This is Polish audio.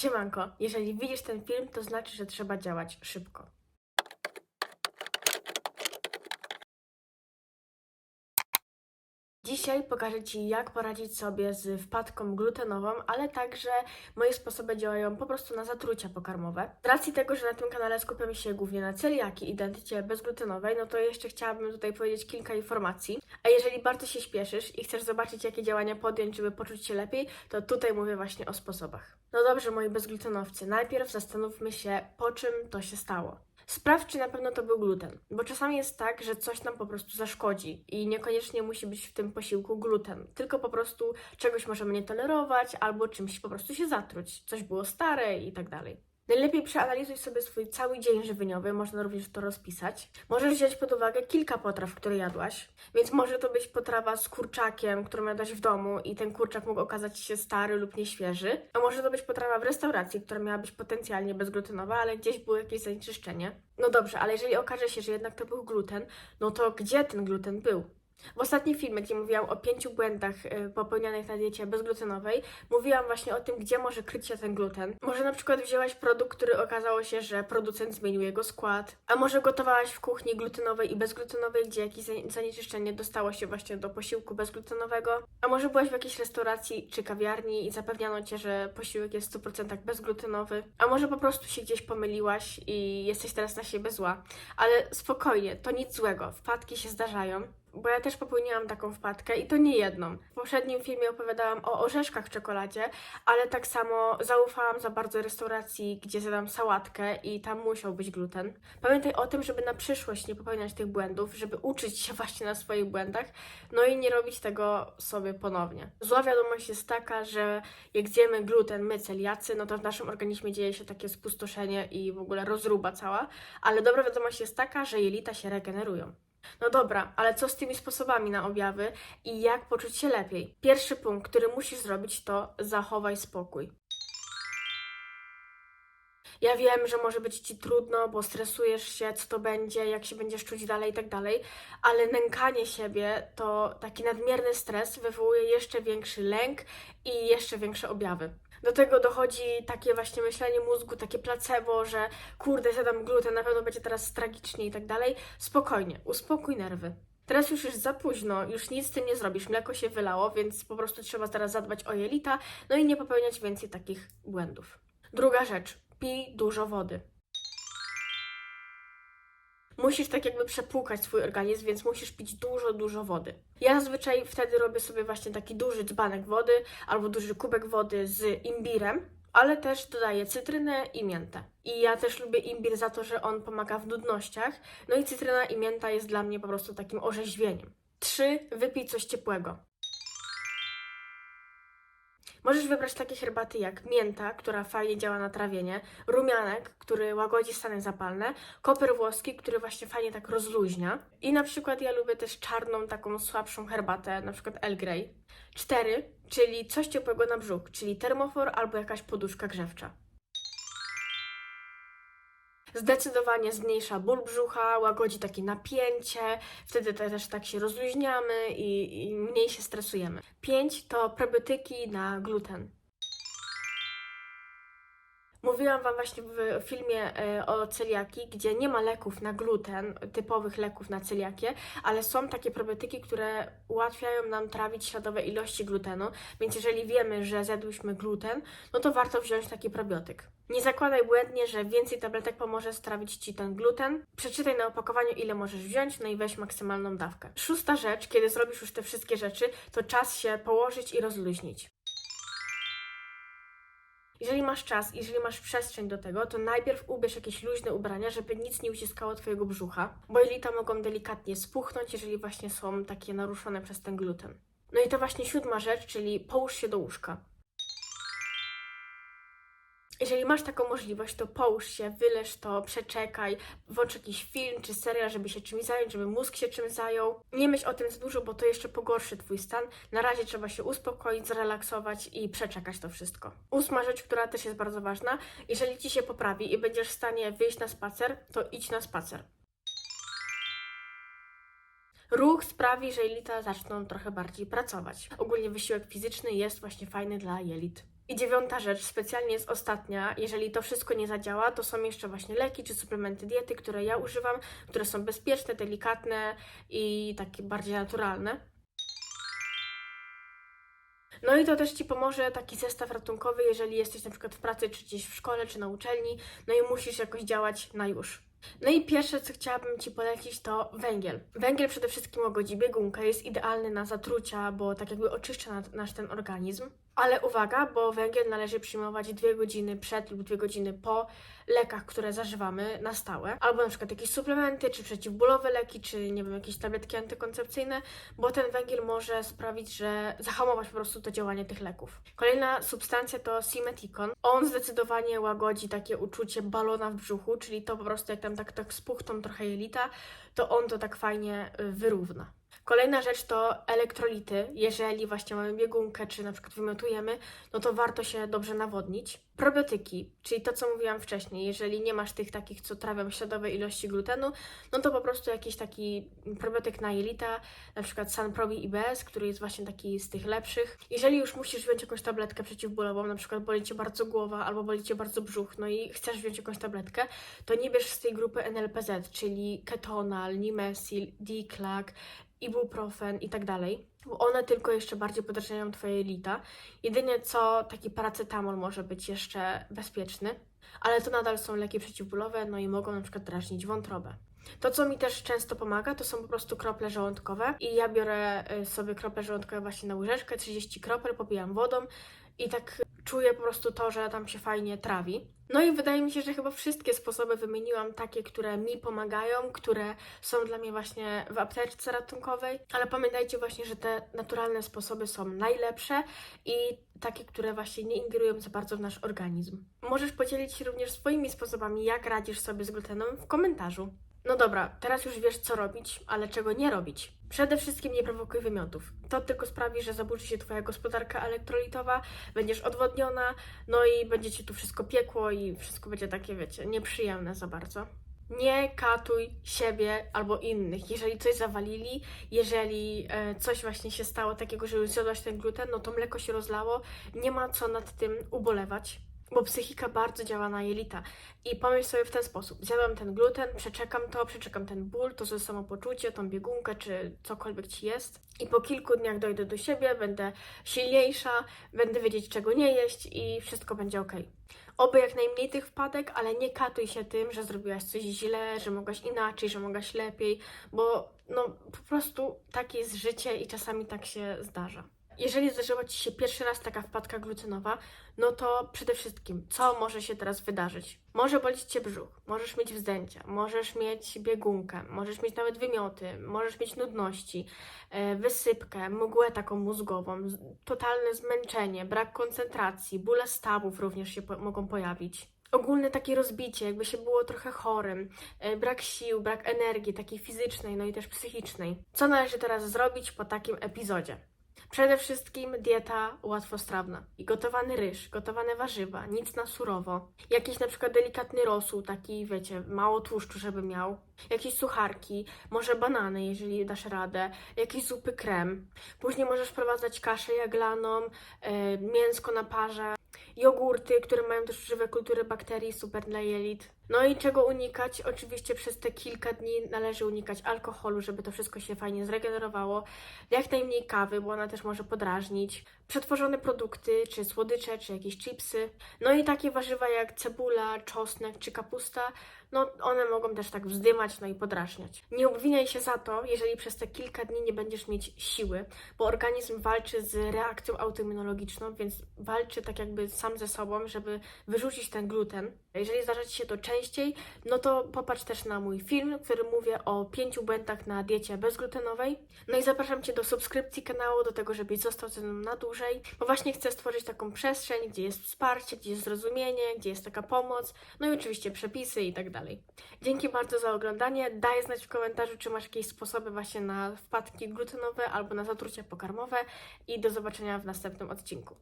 Siemanko, jeżeli widzisz ten film, to znaczy, że trzeba działać szybko. Dzisiaj pokażę Ci, jak poradzić sobie z wpadką glutenową, ale także moje sposoby działają po prostu na zatrucia pokarmowe. Z racji tego, że na tym kanale skupiamy się głównie na celiaki i dietycie bezglutenowej, no to jeszcze chciałabym tutaj powiedzieć kilka informacji. A jeżeli bardzo się śpieszysz i chcesz zobaczyć, jakie działania podjąć, żeby poczuć się lepiej, to tutaj mówię właśnie o sposobach. No dobrze, moi bezglutenowcy, najpierw zastanówmy się, po czym to się stało. Sprawdź, czy na pewno to był gluten, bo czasami jest tak, że coś nam po prostu zaszkodzi i niekoniecznie musi być w tym posiłku gluten, tylko po prostu czegoś możemy nie tolerować albo czymś po prostu się zatruć, coś było stare i tak dalej. Najlepiej przeanalizuj sobie swój cały dzień żywieniowy, można również to rozpisać. Możesz wziąć pod uwagę kilka potraw, które jadłaś, więc może to być potrawa z kurczakiem, którą jadłaś w domu i ten kurczak mógł okazać się stary lub nieświeży, a może to być potrawa w restauracji, która miała być potencjalnie bezglutenowa, ale gdzieś było jakieś zanieczyszczenie. No dobrze, ale jeżeli okaże się, że jednak to był gluten, no to gdzie ten gluten był? W ostatnim filmie, gdzie mówiłam o pięciu błędach y, popełnianych na diecie bezglutenowej, mówiłam właśnie o tym, gdzie może kryć się ten gluten. Może na przykład wzięłaś produkt, który okazało się, że producent zmienił jego skład, a może gotowałaś w kuchni glutenowej i bezglutenowej, gdzie jakieś zanie- zanieczyszczenie dostało się właśnie do posiłku bezglutenowego, a może byłaś w jakiejś restauracji czy kawiarni i zapewniano cię, że posiłek jest w 100% bezglutenowy, a może po prostu się gdzieś pomyliłaś i jesteś teraz na siebie zła. Ale spokojnie, to nic złego, wpadki się zdarzają. Bo ja też popełniłam taką wpadkę i to nie jedną. W poprzednim filmie opowiadałam o orzeszkach w czekoladzie, ale tak samo zaufałam za bardzo restauracji, gdzie zjadam sałatkę i tam musiał być gluten. Pamiętaj o tym, żeby na przyszłość nie popełniać tych błędów, żeby uczyć się właśnie na swoich błędach, no i nie robić tego sobie ponownie. Zła wiadomość jest taka, że jak zjemy gluten, my celiacy, no to w naszym organizmie dzieje się takie spustoszenie i w ogóle rozruba cała, ale dobra wiadomość jest taka, że jelita się regenerują. No dobra, ale co z tymi sposobami na objawy i jak poczuć się lepiej? Pierwszy punkt, który musisz zrobić, to zachowaj spokój. Ja wiem, że może być ci trudno, bo stresujesz się, co to będzie, jak się będziesz czuć dalej i tak dalej, ale nękanie siebie to taki nadmierny stres wywołuje jeszcze większy lęk i jeszcze większe objawy. Do tego dochodzi takie właśnie myślenie mózgu, takie placebo, że kurde, zjadam gluten, na pewno będzie teraz tragicznie i tak dalej. Spokojnie, uspokój nerwy. Teraz już jest za późno, już nic z tym nie zrobisz, mleko się wylało, więc po prostu trzeba teraz zadbać o jelita, no i nie popełniać więcej takich błędów. Druga rzecz, pij dużo wody. Musisz tak jakby przepłukać swój organizm, więc musisz pić dużo, dużo wody. Ja zazwyczaj wtedy robię sobie właśnie taki duży dzbanek wody albo duży kubek wody z imbirem, ale też dodaję cytrynę i miętę. I ja też lubię imbir za to, że on pomaga w nudnościach, no i cytryna i mięta jest dla mnie po prostu takim orzeźwieniem. 3. Wypij coś ciepłego. Możesz wybrać takie herbaty jak mięta, która fajnie działa na trawienie, rumianek, który łagodzi stany zapalne, koper włoski, który właśnie fajnie tak rozluźnia. I na przykład ja lubię też czarną, taką słabszą herbatę, na przykład Earl Grey. Cztery, czyli coś ciepłego na brzuch, czyli termofor albo jakaś poduszka grzewcza. Zdecydowanie zmniejsza ból brzucha, łagodzi takie napięcie, wtedy też tak się rozluźniamy i, i mniej się stresujemy. 5 to probiotyki na gluten. Mówiłam Wam właśnie w filmie e, o celiaki, gdzie nie ma leków na gluten, typowych leków na celiakię, ale są takie probiotyki, które ułatwiają nam trawić śladowe ilości glutenu, więc jeżeli wiemy, że zjadłyśmy gluten, no to warto wziąć taki probiotyk. Nie zakładaj błędnie, że więcej tabletek pomoże strawić Ci ten gluten. Przeczytaj na opakowaniu, ile możesz wziąć, no i weź maksymalną dawkę. Szósta rzecz, kiedy zrobisz już te wszystkie rzeczy, to czas się położyć i rozluźnić. Jeżeli masz czas, jeżeli masz przestrzeń do tego, to najpierw ubierz jakieś luźne ubrania, żeby nic nie uciskało Twojego brzucha, bo jelita mogą delikatnie spuchnąć, jeżeli właśnie są takie naruszone przez ten gluten. No i to właśnie siódma rzecz, czyli połóż się do łóżka. Jeżeli masz taką możliwość, to połóż się, wyleż to, przeczekaj, włącz jakiś film czy serial, żeby się czymś zająć, żeby mózg się czymś zajął. Nie myśl o tym za dużo, bo to jeszcze pogorszy Twój stan. Na razie trzeba się uspokoić, zrelaksować i przeczekać to wszystko. Ósma rzecz, która też jest bardzo ważna. Jeżeli Ci się poprawi i będziesz w stanie wyjść na spacer, to idź na spacer. Ruch sprawi, że jelita zaczną trochę bardziej pracować. Ogólnie wysiłek fizyczny jest właśnie fajny dla jelit. I dziewiąta rzecz, specjalnie jest ostatnia. Jeżeli to wszystko nie zadziała, to są jeszcze właśnie leki czy suplementy diety, które ja używam, które są bezpieczne, delikatne i takie bardziej naturalne. No i to też Ci pomoże taki zestaw ratunkowy, jeżeli jesteś na przykład w pracy, czy gdzieś w szkole, czy na uczelni, no i musisz jakoś działać na już. No i pierwsze, co chciałabym Ci polecić, to węgiel. Węgiel przede wszystkim łagodzi biegunkę, jest idealny na zatrucia, bo tak jakby oczyszcza na- nasz ten organizm. Ale uwaga, bo węgiel należy przyjmować dwie godziny przed lub dwie godziny po lekach, które zażywamy na stałe. Albo na przykład jakieś suplementy, czy przeciwbólowe leki, czy nie wiem, jakieś tabletki antykoncepcyjne, bo ten węgiel może sprawić, że zahamować po prostu to działanie tych leków. Kolejna substancja to simeticon. On zdecydowanie łagodzi takie uczucie balona w brzuchu, czyli to po prostu jak tam tak, tak spuchną trochę jelita, to on to tak fajnie y, wyrówna. Kolejna rzecz to elektrolity. Jeżeli właśnie mamy biegunkę, czy na przykład wymiotujemy, no to warto się dobrze nawodnić. Probiotyki, czyli to, co mówiłam wcześniej. Jeżeli nie masz tych takich, co trawią śladowe ilości glutenu, no to po prostu jakiś taki probiotyk na jelita, na przykład Sunprobi IBS, który jest właśnie taki z tych lepszych. Jeżeli już musisz wziąć jakąś tabletkę przeciwbólową, na przykład boli Cię bardzo głowa albo boli Cię bardzo brzuch, no i chcesz wziąć jakąś tabletkę, to nie bierz z tej grupy NLPZ, czyli ketonal, nimesil, D-Clack, ibuprofen i tak dalej, bo one tylko jeszcze bardziej podrażniają Twoje jelita. Jedynie co taki paracetamol może być jeszcze bezpieczny, ale to nadal są leki przeciwbólowe, no i mogą na przykład drażnić wątrobę. To, co mi też często pomaga, to są po prostu krople żołądkowe i ja biorę y, sobie krople żołądkowe właśnie na łyżeczkę, 30 kropel, popijam wodą i tak czuję po prostu to, że tam się fajnie trawi. No i wydaje mi się, że chyba wszystkie sposoby wymieniłam takie, które mi pomagają, które są dla mnie właśnie w apteczce ratunkowej, ale pamiętajcie właśnie, że te naturalne sposoby są najlepsze i takie, które właśnie nie ingerują za bardzo w nasz organizm. Możesz podzielić się również swoimi sposobami, jak radzisz sobie z glutenem w komentarzu. No dobra, teraz już wiesz co robić, ale czego nie robić. Przede wszystkim nie prowokuj wymiotów. To tylko sprawi, że zaburzy się Twoja gospodarka elektrolitowa, będziesz odwodniona, no i będzie Ci tu wszystko piekło i wszystko będzie takie, wiecie, nieprzyjemne za bardzo. Nie katuj siebie albo innych. Jeżeli coś zawalili, jeżeli e, coś właśnie się stało takiego, że już zjadłaś ten gluten, no to mleko się rozlało, nie ma co nad tym ubolewać bo psychika bardzo działa na jelita. I pomyśl sobie w ten sposób: zjadłam ten gluten, przeczekam to, przeczekam ten ból, to złe samopoczucie, tą biegunkę, czy cokolwiek ci jest. I po kilku dniach dojdę do siebie, będę silniejsza, będę wiedzieć, czego nie jeść i wszystko będzie ok. Oby jak najmniej tych wpadek, ale nie katuj się tym, że zrobiłaś coś źle, że mogłaś inaczej, że mogłaś lepiej, bo no po prostu takie jest życie i czasami tak się zdarza. Jeżeli zdarzyła Ci się pierwszy raz taka wpadka glutenowa, no to przede wszystkim, co może się teraz wydarzyć? Może bolić Cię brzuch, możesz mieć wzdęcia, możesz mieć biegunkę, możesz mieć nawet wymioty, możesz mieć nudności, e, wysypkę, mgłę taką mózgową, totalne zmęczenie, brak koncentracji, bóle stawów również się po- mogą pojawić. Ogólne takie rozbicie, jakby się było trochę chorym, e, brak sił, brak energii takiej fizycznej, no i też psychicznej. Co należy teraz zrobić po takim epizodzie? Przede wszystkim dieta łatwostrawna. I gotowany ryż, gotowane warzywa, nic na surowo. Jakiś na przykład delikatny rosół, taki wiecie, mało tłuszczu, żeby miał. Jakieś sucharki, może banany, jeżeli dasz radę. Jakieś zupy krem. Później możesz wprowadzać kaszę jaglaną, e, mięsko na parze. Jogurty, które mają też żywe kultury bakterii, super dla jelit. No i czego unikać? Oczywiście przez te kilka dni należy unikać alkoholu, żeby to wszystko się fajnie zregenerowało. Jak najmniej kawy, bo ona też może podrażnić. Przetworzone produkty, czy słodycze, czy jakieś chipsy. No i takie warzywa jak cebula, czosnek czy kapusta, no one mogą też tak wzdymać, no i podrażniać. Nie obwiniaj się za to, jeżeli przez te kilka dni nie będziesz mieć siły, bo organizm walczy z reakcją autoimmunologiczną, więc walczy tak jakby sam ze sobą, żeby wyrzucić ten gluten. Jeżeli zdarza Ci się to częściej, no to popatrz też na mój film, w którym mówię o pięciu błędach na diecie bezglutenowej. No i zapraszam Cię do subskrypcji kanału, do tego, żebyś został ze mną na dłużej, bo właśnie chcę stworzyć taką przestrzeń, gdzie jest wsparcie, gdzie jest zrozumienie, gdzie jest taka pomoc, no i oczywiście przepisy i tak dalej. Dzięki bardzo za oglądanie. Daj znać w komentarzu, czy masz jakieś sposoby właśnie na wpadki glutenowe albo na zatrucia pokarmowe i do zobaczenia w następnym odcinku.